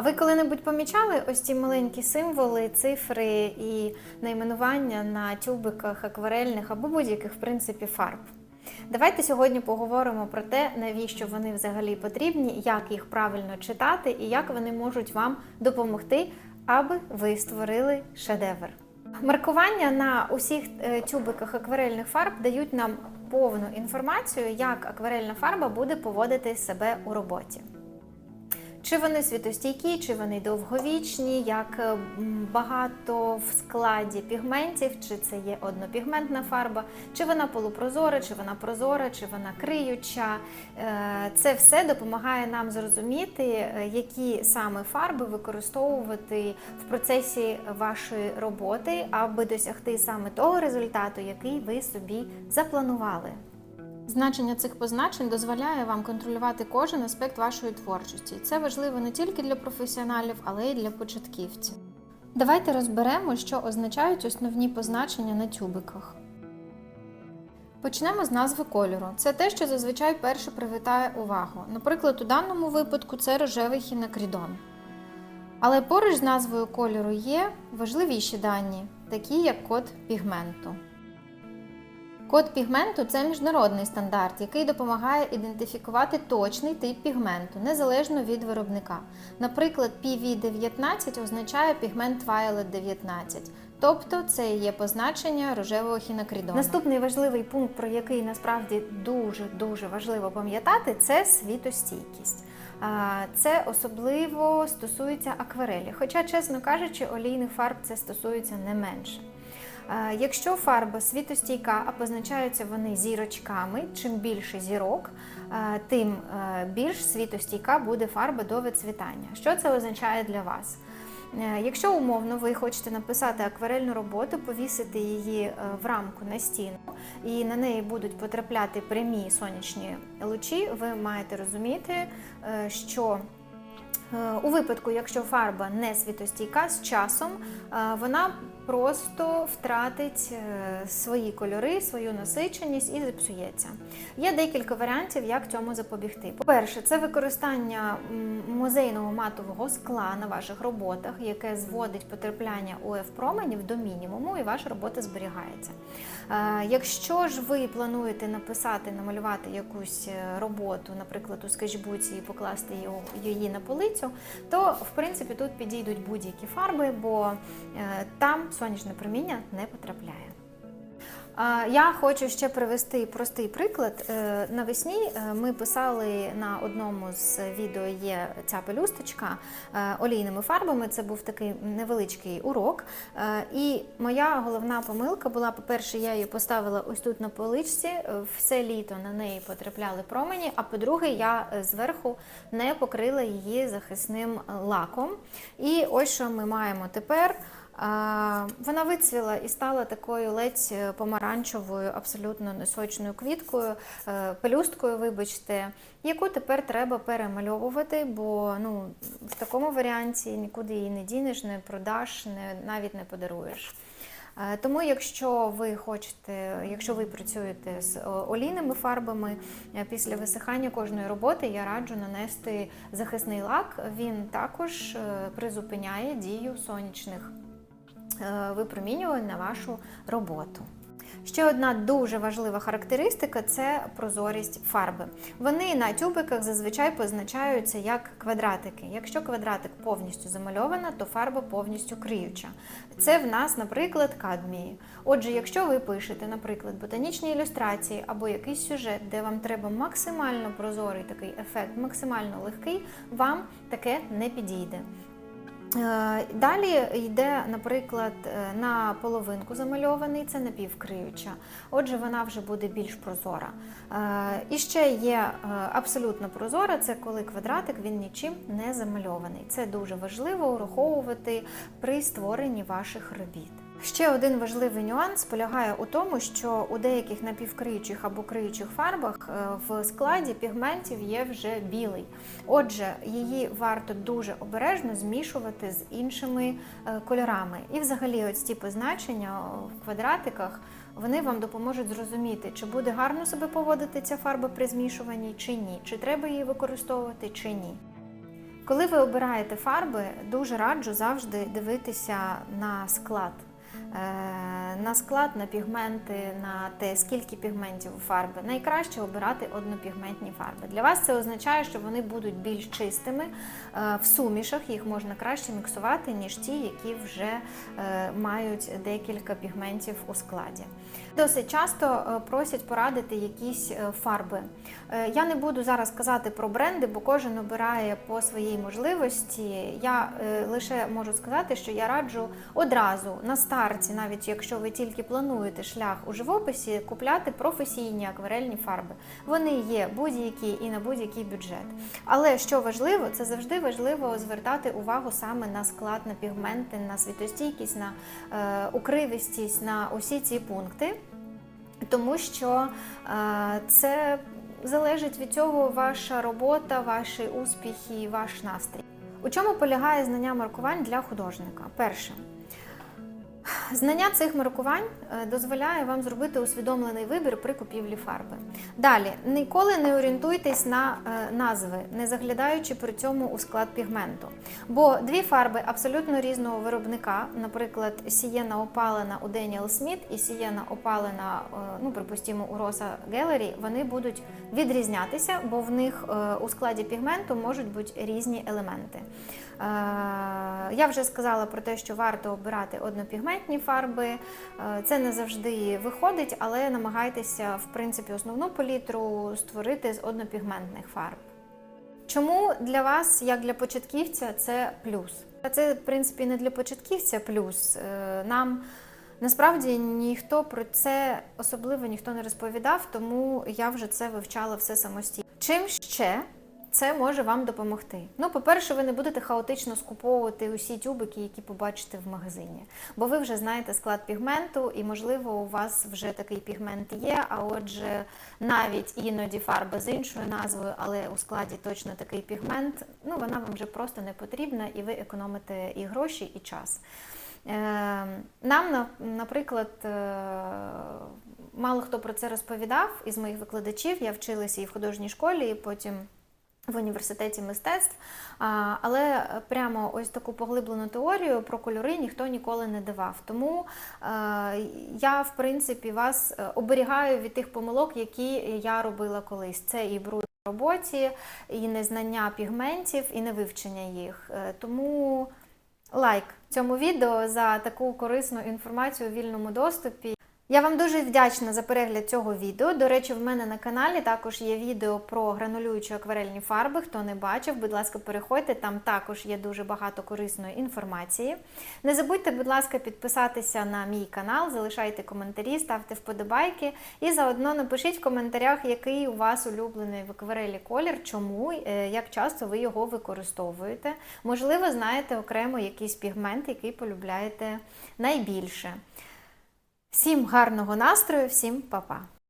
А ви коли-небудь помічали ось ці маленькі символи, цифри і найменування на тюбиках акварельних або будь-яких, в принципі, фарб? Давайте сьогодні поговоримо про те, навіщо вони взагалі потрібні, як їх правильно читати і як вони можуть вам допомогти, аби ви створили шедевр. Маркування на усіх е, тюбиках акварельних фарб дають нам повну інформацію, як акварельна фарба буде поводити себе у роботі. Чи вони світостійкі, чи вони довговічні, як е, багато в складі пігментів, чи це є однопігментна фарба, чи вона полупрозора, чи вона прозора, чи вона криюча. Е, Це все допомагає нам зрозуміти, е, які саме фарби використовувати в процесі вашої роботи, аби досягти саме того результату, який ви собі запланували. Значення цих позначень дозволяє вам контролювати кожен аспект вашої творчості. Це важливо не тільки для професіоналів, але й для початківців. Давайте розберемо, що означають основні позначення на тюбиках. Почнемо з назви кольору. Це те, що зазвичай перше привертає увагу. Наприклад, у даному випадку це рожевий хінакрідон. Але поруч з назвою кольору є важливіші дані, такі як код пігменту. Код пігменту це міжнародний стандарт, який допомагає ідентифікувати точний тип пігменту незалежно від виробника. Наприклад, PV19 означає пігмент Violet 19, тобто це є позначення рожевого хінакрідону. Наступний важливий пункт, про який насправді дуже дуже важливо пам'ятати, це світостійкість. Це особливо стосується акварелі, хоча, чесно кажучи, олійних фарб це стосується не менше. Якщо фарба світостійка, а позначаються вони зірочками, чим більше зірок, тим більш світостійка буде фарба до вицвітання. Що це означає для вас? Е, Якщо умовно ви хочете написати акварельну роботу, повісити її е, в рамку на стіну, і на неї будуть потрапляти прямі сонячні лучі, ви маєте розуміти, е, що У випадку, якщо фарба не світостійка, з часом вона просто втратить е, свої кольори, свою насиченість і зіпсується. Є декілька варіантів, як цьому запобігти. По-перше, це використання музейного матового скла на ваших роботах, яке зводить потрапляння УФ променів до мінімуму, і ваша робота зберігається. Е, Якщо ж ви плануєте написати, намалювати якусь е, роботу, наприклад, у скетчбуці і покласти її на полицю, то в принципі тут підійдуть будь-які фарби, бо там сонячне проміння не потрапляє. Я хочу ще привести простий приклад. Е, Навесні е, ми писали на одному з відео є ця пелюсточка е, олійними фарбами. Це був такий невеличкий урок. І моя головна помилка була: по-перше, я її поставила ось тут на поличці, все літо на неї потрапляли промені. А по-друге, я зверху не покрила її захисним лаком. І ось що ми маємо тепер. Вона вицвіла і стала такою ледь е, помаранчевою, абсолютно несочною квіткою, е, пелюсткою, вибачте, яку тепер треба перемальовувати, бо ну, в такому варіанті нікуди її не дінеш, не продаш, не, навіть не подаруєш. Е, Тому, якщо ви хочете, якщо ви працюєте з олійними фарбами, після висихання кожної роботи я раджу нанести захисний лак. Він також призупиняє дію сонячних випромінювань на вашу роботу. Ще одна дуже важлива характеристика це прозорість фарби. Вони на тюбиках зазвичай позначаються як квадратики. Якщо квадратик повністю замальована, то фарба повністю криюча. Це в нас, наприклад, кадмії. Отже, якщо ви пишете, наприклад, ботанічні ілюстрації або якийсь сюжет, де вам треба максимально прозорий такий ефект, максимально легкий, вам таке не підійде. Е, Далі йде, наприклад, е, на половинку замальований, це напівкриюча. Отже, вона вже буде більш прозора. Е, І ще є абсолютно прозора, це коли квадратик він нічим не замальований. Це дуже важливо враховувати при створенні ваших робіт. Ще один важливий нюанс полягає у тому, що у деяких напівкриючих або криючих фарбах е, в складі пігментів є вже білий. Отже, її варто дуже обережно змішувати з іншими е, кольорами. І взагалі, ось ці позначення в квадратиках вони вам допоможуть зрозуміти, чи буде гарно себе поводити ця фарба при змішуванні, чи ні, чи треба її використовувати, чи ні. Коли ви обираєте фарби, дуже раджу завжди дивитися на склад. Е, На склад, на пігменти, на те, скільки пігментів у фарби. Найкраще обирати однопігментні фарби. Для вас це означає, що вони будуть більш чистими. Е, В сумішах їх можна краще міксувати, ніж ті, які вже е, мають декілька пігментів у складі. Досить часто просять порадити якісь фарби. Я не буду зараз казати про бренди, бо кожен обирає по своїй можливості. Я лише можу сказати, що я раджу одразу на старті, навіть якщо ви тільки плануєте шлях у живописі, купляти професійні акварельні фарби. Вони є будь-які і на будь-який бюджет. Але що важливо, це завжди важливо звертати увагу саме на склад, на пігменти, на світостійкість, на е, укривистість, на усі ці пункти тому що е, це залежить від цього ваша робота, ваші успіхи, ваш настрій. У чому полягає знання маркувань для художника? Перше. Знання цих маркувань е, дозволяє вам зробити усвідомлений вибір при купівлі фарби. Далі, ніколи не орієнтуйтесь на е, назви, не заглядаючи при цьому у склад пігменту. Бо дві фарби абсолютно різного виробника, наприклад, сієна опалена у Daniel Smith і сієна опалена, ну припустимо, у Rosa Gallery, вони будуть відрізнятися, бо в них е, у складі пігменту можуть бути різні елементи. Е, Я вже сказала про те, що варто обирати однопігментні фарби. Е, Це не завжди виходить, але намагайтеся, в принципі, основну палітру створити з однопігментних фарб. Чому для вас, як для початківця, це плюс? Це, в принципі, не для початківця плюс. Е, Нам насправді ніхто про це особливо ніхто не розповідав, тому я вже це вивчала все самостійно. Чим ще це може вам допомогти? Ну, по-перше, ви не будете хаотично скуповувати усі тюбики, які побачите в магазині, бо ви вже знаєте склад пігменту, і, можливо, у вас вже такий пігмент є. А отже, навіть іноді фарба з іншою назвою, але у складі точно такий пігмент, ну вона вам вже просто не потрібна, і ви економите і гроші, і час. Е, Нам, наприклад, е, мало хто про це розповідав із моїх викладачів. Я вчилася і в художній школі, і потім в університеті мистецтв. Але прямо ось таку поглиблену теорію про кольори ніхто ніколи не давав. Тому е, я, в принципі, вас е, оберігаю від тих помилок, які я робила колись. Це і бруд в роботі, і незнання пігментів, і невивчення їх. Е, Тому лайк цьому відео за таку корисну інформацію у вільному доступі. Я вам дуже вдячна за перегляд цього відео. До речі, в мене на каналі також є відео про гранулюючі акварельні фарби. Хто не бачив, будь ласка, переходьте, там також є дуже багато корисної інформації. Не забудьте, будь ласка, підписатися на мій канал, залишайте коментарі, ставте вподобайки і заодно напишіть в коментарях, який у вас улюблений в акварелі колір, чому, е, як часто ви його використовуєте. Можливо, знаєте окремо якийсь пігмент, який полюбляєте найбільше. Всім гарного настрою, всім па-па!